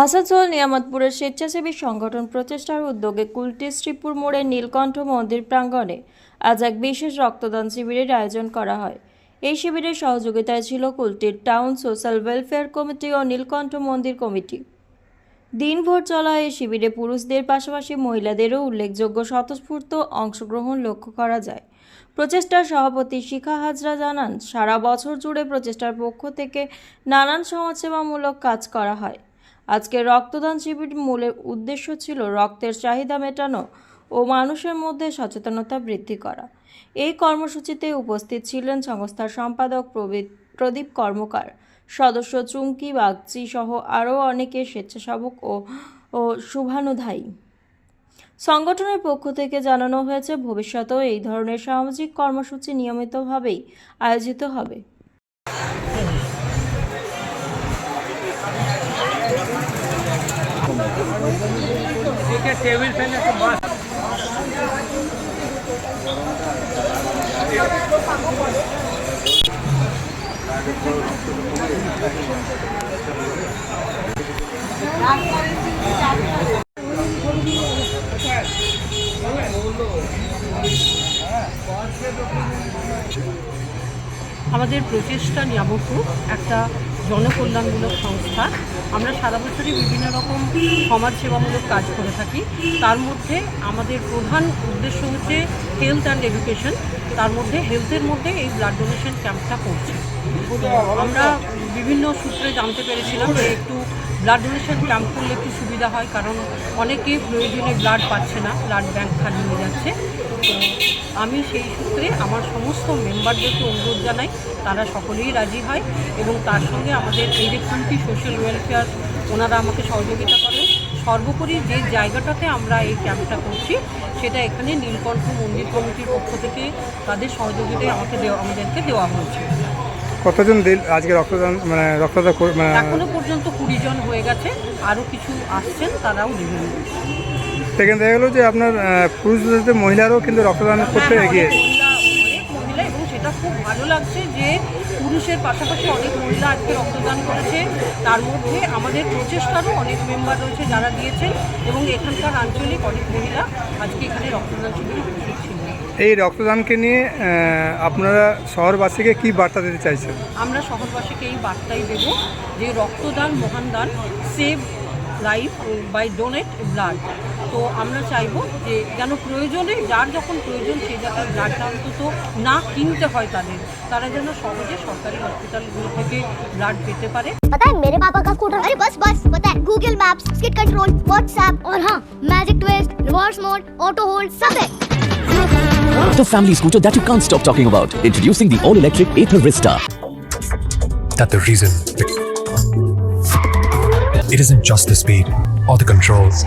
আসানসোল নিয়ামতপুরের স্বেচ্ছাসেবী সংগঠন প্রচেষ্টার উদ্যোগে কুলটি শ্রীপুর মোড়ে নীলকণ্ঠ মন্দির প্রাঙ্গণে আজ এক বিশেষ রক্তদান শিবিরের আয়োজন করা হয়। এই শিবিরের সহযোগিতায় ছিল কুলটির টাউন সোশ্যাল ওয়েলফেয়ার কমিটি ও নীলকণ্ঠ মন্দির কমিটি। দিনভর চলা এই শিবিরে পুরুষদের পাশাপাশি মহিলাদেরও উল্লেখযোগ্য স্বতঃস্ফূর্ত অংশগ্রহণ লক্ষ্য করা যায়। প্রচেষ্টার সভাপতি শিখা হাজরা জানান, সারা বছর জুড়ে প্রচেষ্টার পক্ষ থেকে নানান সমাজসেবামূলক কাজ করা হয়। আজকে রক্তদান শিবির মূল উদ্দেশ্য ছিল রক্তের চাহিদা মেটানো ও মানুষের মধ্যে সচেতনতা বৃদ্ধি করা। এই কর্মসূচিতে উপস্থিত ছিলেন সংস্থার সম্পাদক প্রদীপ কর্মকার, সদস্য চুমকি বাগচি সহ আরও অনেকে স্বেচ্ছাসেবক ও ও শুভানুধায়ী। সংগঠনের পক্ষ থেকে জানানো হয়েছে, ভবিষ্যতেও এই ধরনের সামাজিক কর্মসূচি নিয়মিতভাবেই আয়োজিত হবে। টেবিল ফ্যান একটা মাছ আমাদের প্রচেষ্টা নিয়ামক একটা জনকল্যাণমূলক সংস্থা। আমরা সারা বছরই বিভিন্ন রকম সমাজ সেবামূলক কাজ করে থাকি। তার মধ্যে আমাদের প্রধান উদ্দেশ্য হচ্ছে হেলথ অ্যান্ড এডুকেশন তার মধ্যে হেলথের মধ্যে এই ব্লাড ডোনেশন ক্যাম্পটা করছে। আমরা বিভিন্ন সূত্রে জানতে পেরেছিলাম যে একটু ব্লাড ডোনেশন ক্যাম্প করলে একটু সুবিধা হয়, কারণ অনেকেই প্রয়োজনে ব্লাড পাচ্ছে না ব্লাড ব্যাংক খালি হয়ে যাচ্ছে। তো আমি সেই সূত্রে আমার সমস্ত মেম্বারদেরকে অনুরোধ জানাই, তারা সকলেই রাজি হয় এবং তার সঙ্গে আমাদের এই যে কুলটি সোশ্যাল ওয়েলফেয়ার ওনারা আমাকে সহযোগিতা করেন। সর্বোপরি যে জায়গাটাতে আমরা এই ক্যাম্পটা করছি, সেটা এখানে নীলকণ্ঠ মন্দির কমিটির পক্ষ থেকে তাদের সহযোগিতায় আমাকে দেওয়া, আমাদেরকে দেওয়া হয়েছে। কতজন দিল আজকে রক্তদান মানে রক্তদান মানে এখনও পর্যন্ত কুড়ি জন হয়ে গেছে। আরও কিছু আসছেন তারাও দেবেন সেখানে দেখা গেলো যে আপনার পুরুষদের মহিলারাও কিন্তু রক্তদান করতে হ্যাঁ, এগিয়ে। অনেক মহিলা এবং সেটা খুব ভালো লাগছে যে পুরুষের পাশাপাশি অনেক মহিলা আজকে রক্তদান করেছে। তার মধ্যে আমাদের প্রচেষ্টারও অনেক মেম্বার রয়েছে যারা দিয়েছেন এবং এখানকার আঞ্চলিক অনেক মহিলা আজকে এখানে রক্তদান শিবিরে ছিলেন। এই রক্তদানকে নিয়ে আপনারা শহরবাসীকে কি বার্তা দিতে চাইছেন? আমরা শহরবাসীকে এই বার্তাই দেব যে রক্তদান মহানদান save life by donate blood তো আমরা চাইব যে যেন প্রয়োজনে যার যখন প্রয়োজন সেই যাতে ব্লাডটা অন্তত না কিনতে হয় তাদের তারা যেন সহজে সরকারি হসপিটালগুলো থেকে ব্লাড পেতে পারে। বাবা स्कूटर अरे बस बस पता है Google Maps skit control WhatsApp और हाँ magic twist reverse mode auto hold सब है The family scooter that you can't stop talking about. Introducing the all-electric Ather Vista. that the reason it isn't just the speed or the controls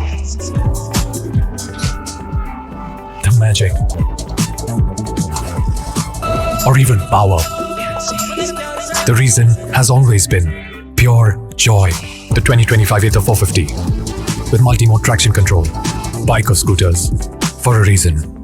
the magic or even power the reason has always been pure joy the 2025 Ather 450 with multi-mode traction control bike or scooters for a reason